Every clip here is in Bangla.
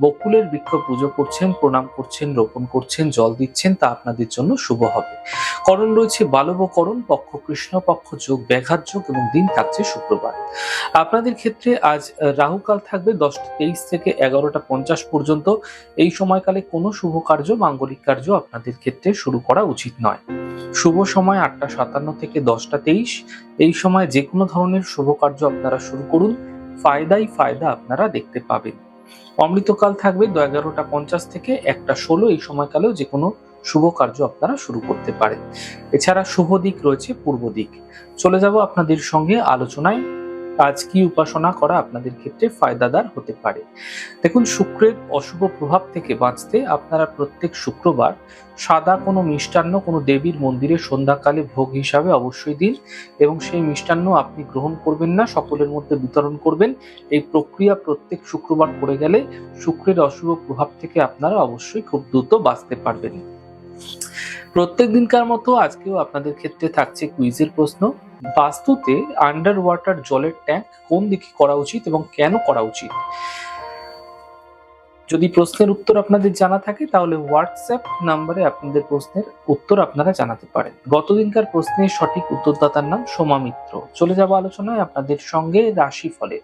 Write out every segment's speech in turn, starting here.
বকুলের বৃক্ষ পুজো করছেন, প্রণাম করছেন, রোপণ করছেন, জল দিচ্ছেন, তা আপনাদের জন্য শুভ হবে। করণ রয়েছে বালবকরণ, পক্ষ কৃষ্ণ, পক্ষ যোগ, ব্যাঘাত যোগ এবং দিন থাকছে শুক্রবার। আপনাদের ক্ষেত্রে আজ রাহুকাল থাকবে দশটা তেইশ থেকে এগারোটা পঞ্চাশ পর্যন্ত। এই সময়কালে কোনো শুভ কার্য, মাঙ্গলিক কার্য আপনাদের ক্ষেত্রে শুরু করা উচিত নয়। শুভ সময় আটটা সাতান্ন থেকে দশটা তেইশ। এই সময় যে কোনো ধরনের শুভ কার্য আপনারা শুরু করুন। ফায়দাই ফায়দা আপনারা দেখতে পাবেন। অমৃতকাল থাকবে দু এগারোটা পঞ্চাশ থেকে একটা ষোলো এই সময়কালেও যে কোনো শুভ কার্য আপনারা শুরু করতে পারেন। এছাড়া শুভ দিক রয়েছে পূর্ব দিক। চলে যাব আপনাদের সঙ্গে আলোচনায়। আজ কি উপাসনা করা আপনাদের ক্ষেত্রে ফায়দাদার হতে পারে। দেখুন, শুক্রের অশুভ প্রভাব থেকে বাঁচতে আপনারা প্রত্যেক শুক্রবার সাদা কোনো মিষ্টান্ন কোনো দেবীর মন্দিরে সন্ধ্যাকালে ভোগ হিসাবে অবশ্যই দিন এবং সেই মিষ্টান্ন আপনি গ্রহণ করবেন না, সকলের মধ্যে বিতরণ করবেন। এই প্রক্রিয়া প্রত্যেক শুক্রবার করে গেলে শুক্রের অশুভ প্রভাব থেকে আপনারা অবশ্যই খুব দ্রুত বাঁচতে পারবেন। প্রত্যেক দিনকার মতো আজকেও আপনাদের ক্ষেত্রে থাকছে কুইজের প্রশ্ন। বাস্তুতে আন্ডার ওয়াটার জলের ট্যাঙ্ক কোন দিকে করা উচিত এবং কেন করা উচিত? যদি প্রশ্নের উত্তর আপনাদের জানা থাকে, তাহলে হোয়াটসঅ্যাপ নাম্বারে আপনাদের প্রশ্নের উত্তর আপনারা জানাতে পারেন। গতদিনকার প্রশ্নের সঠিক উত্তরদাতার নাম সোমা মিত্র। চলে যাব আলোচনায় আপনাদের সঙ্গে রাশি রাশিফলে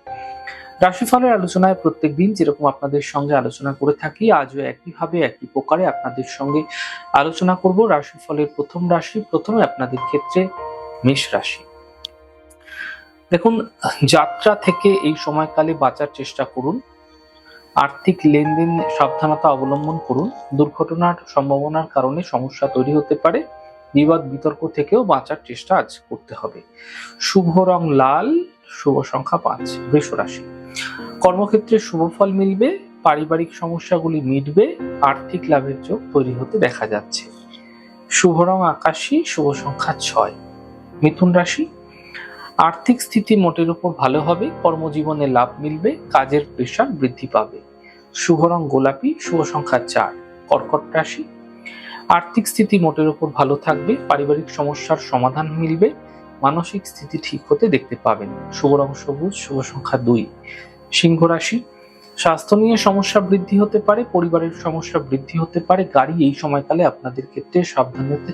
রাশিফলের আলোচনায় প্রত্যেক দিন যেরকম আপনাদের সঙ্গে আলোচনা করে থাকি, আজও একইভাবে একই প্রকারে আপনাদের সঙ্গে আলোচনা করব। রাশিফলের প্রথম রাশি, প্রথমে আপনাদের ক্ষেত্রে মেষ রাশি। দেখুন, যাত্রা থেকে এই সময়কালে বাঁচার চেষ্টা করুন। আর্থিক লেনদেন সাবধানতা অবলম্বন করুন। দুর্ঘটনার সম্ভাবনার কারণে সমস্যা তৈরি হতে পারে। বিবাদ, বিতর্ক থেকেও বাঁচার চেষ্টা আজ করতে হবে। শুভ রং লাল, শুভ সংখ্যা পাঁচ বৃষ রাশি। কর্মক্ষেত্রে শুভ ফল মিলবে, পারিবারিক সমস্যাগুলি মিটবে, আর্থিক লাভের যোগ তৈরি হতে দেখা যাচ্ছে। শুভ রং আকাশী, শুভ সংখ্যা ছয়। মিথুন রাশি, আর্থিক স্থিতি মোটের উপর ভালো হবে, কর্মজীবনে লাভ মিলবে, কাজের প্রেশার বৃদ্ধি পাবে। শুভ রং গোলাপি, শুভ সংখ্যা চার। কর্কট রাশি, আর্থিক স্থিতি মোটের উপর ভালো থাকবে, পারিবারিক সমস্যার সমাধান মিলবে মানসিক স্থিতি ঠিক হতে দেখতে পাবেন। শুভ রং সবুজ, শুভ সংখ্যা দুই। সিংহ রাশি, স্বাস্থ্য নিয়ে সমস্যা বৃদ্ধি হতে পারে, পরিবারের সমস্যা বৃদ্ধি হতে পারে, গাড়ি এই সময়কালে আপনাদের ক্ষেত্রে সাবধানতা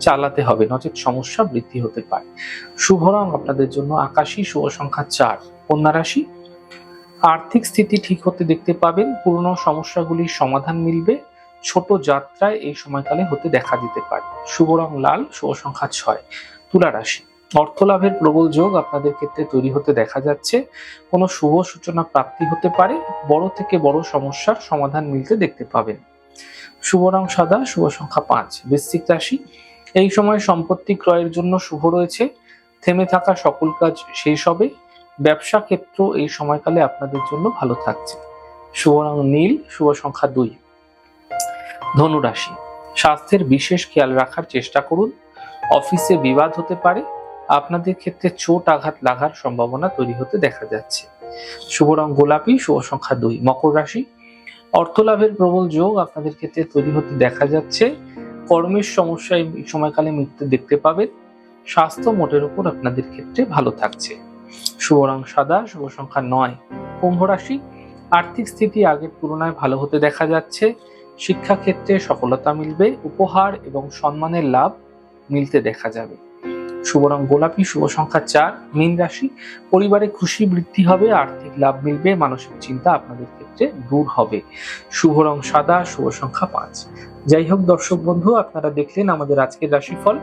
চালাতে হবে, নচেত সমস্যা বৃদ্ধি হতে পারে। শুভ রং আপনাদের জন্য আকাশী, শুভ সংখ্যা চার। কন্যা রাশি, আর্থিক স্থিতি ঠিক হতে দেখতে পাবেন, পুরনো সমস্যাগুলির সমাধান মিলবে, ছোট যাত্রায় এই সময়কালে হতে দেখা দিতে পারে। শুভ রং লাল, শুভ সংখ্যা ছয়। তুলা রাশি অর্থ লাভের প্রবল যোগ আপনাদের ক্ষেত্রে তৈরি হতে দেখা যাচ্ছে। কোনো শুভ সূচনা প্রাপ্তি হতে পারে, বড় থেকে বড় সমস্যার সমাধান মিলতে দেখতে পাবেন। শুভ রং সাদা, শুভ সংখ্যা পাঁচ, বৃশ্চিক রাশি। এই সময় সম্পত্তি ক্রয়ের জন্য শুভ রয়েছে। থেমে থাকা সকল কাজ শেষ হবে। ব্যবসা ক্ষেত্র এই সময়কালে আপনাদের জন্য ভালো থাকছে। শুভ রং নীল, শুভ সংখ্যা দুই। ধনুরাশি স্বাস্থ্যের বিশেষ খেয়াল রাখার চেষ্টা করুন। অফিসে বিবাদ হতে পারে আপনাদের ক্ষেত্রে চোট আঘাত লাগার সম্ভাবনা তৈরি হতে দেখা যাচ্ছে। শুভ রং গোলাপি, শুভ সংখ্যা দুই, মকর রাশি। অর্থ লাভের প্রবল যোগ আপনাদের ক্ষেত্রে তৈরি হতে দেখা যাচ্ছে। কর্মের সমস্যা এই সময়কালে মৃত্যু দেখতে পাবেন। স্বাস্থ্য মোটের উপর আপনাদের ক্ষেত্রে ভালো থাকছে। শুভ রং সাদা, শুভ সংখ্যা নয়, কুম্ভ রাশি। আর্থিক স্থিতি আগের তুলনায় ভালো হতে দেখা যাচ্ছে। শিক্ষাক্ষেত্রে সফলতা মিলবে, উপহার এবং সম্মানের লাভ মিলতে দেখা যাবে। শুভ রং গোলাপি, শুভ সংখ্যা চার, মীন রাশি। পরিবারে খুশি, বৃদ্ধি হবে, আর্থিক লাভ মিলবে, মানসিক চিন্তা আপনাদের ক্ষেত্রে দূর হবে। শুভ রং সাদা, শুভ সংখ্যা পাঁচ। যাই হোক দর্শক বন্ধু, আপনারা দেখলেন আমাদের আজকের রাশিফল।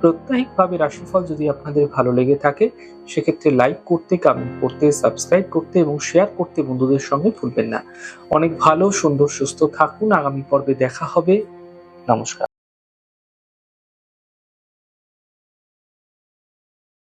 প্রত্যাহিকভাবে রাশিফল যদি আপনাদের ভালো লেগে থাকে, সেক্ষেত্রে লাইক করতে কমেন্ট করতে সাবস্ক্রাইব করতে এবং শেয়ার করতে বন্ধুদের সঙ্গে ভুলবেন না। অনেক ভালো, সুন্দর, সুস্থ থাকুন। আগামী পর্বে দেখা হবে। নমস্কার।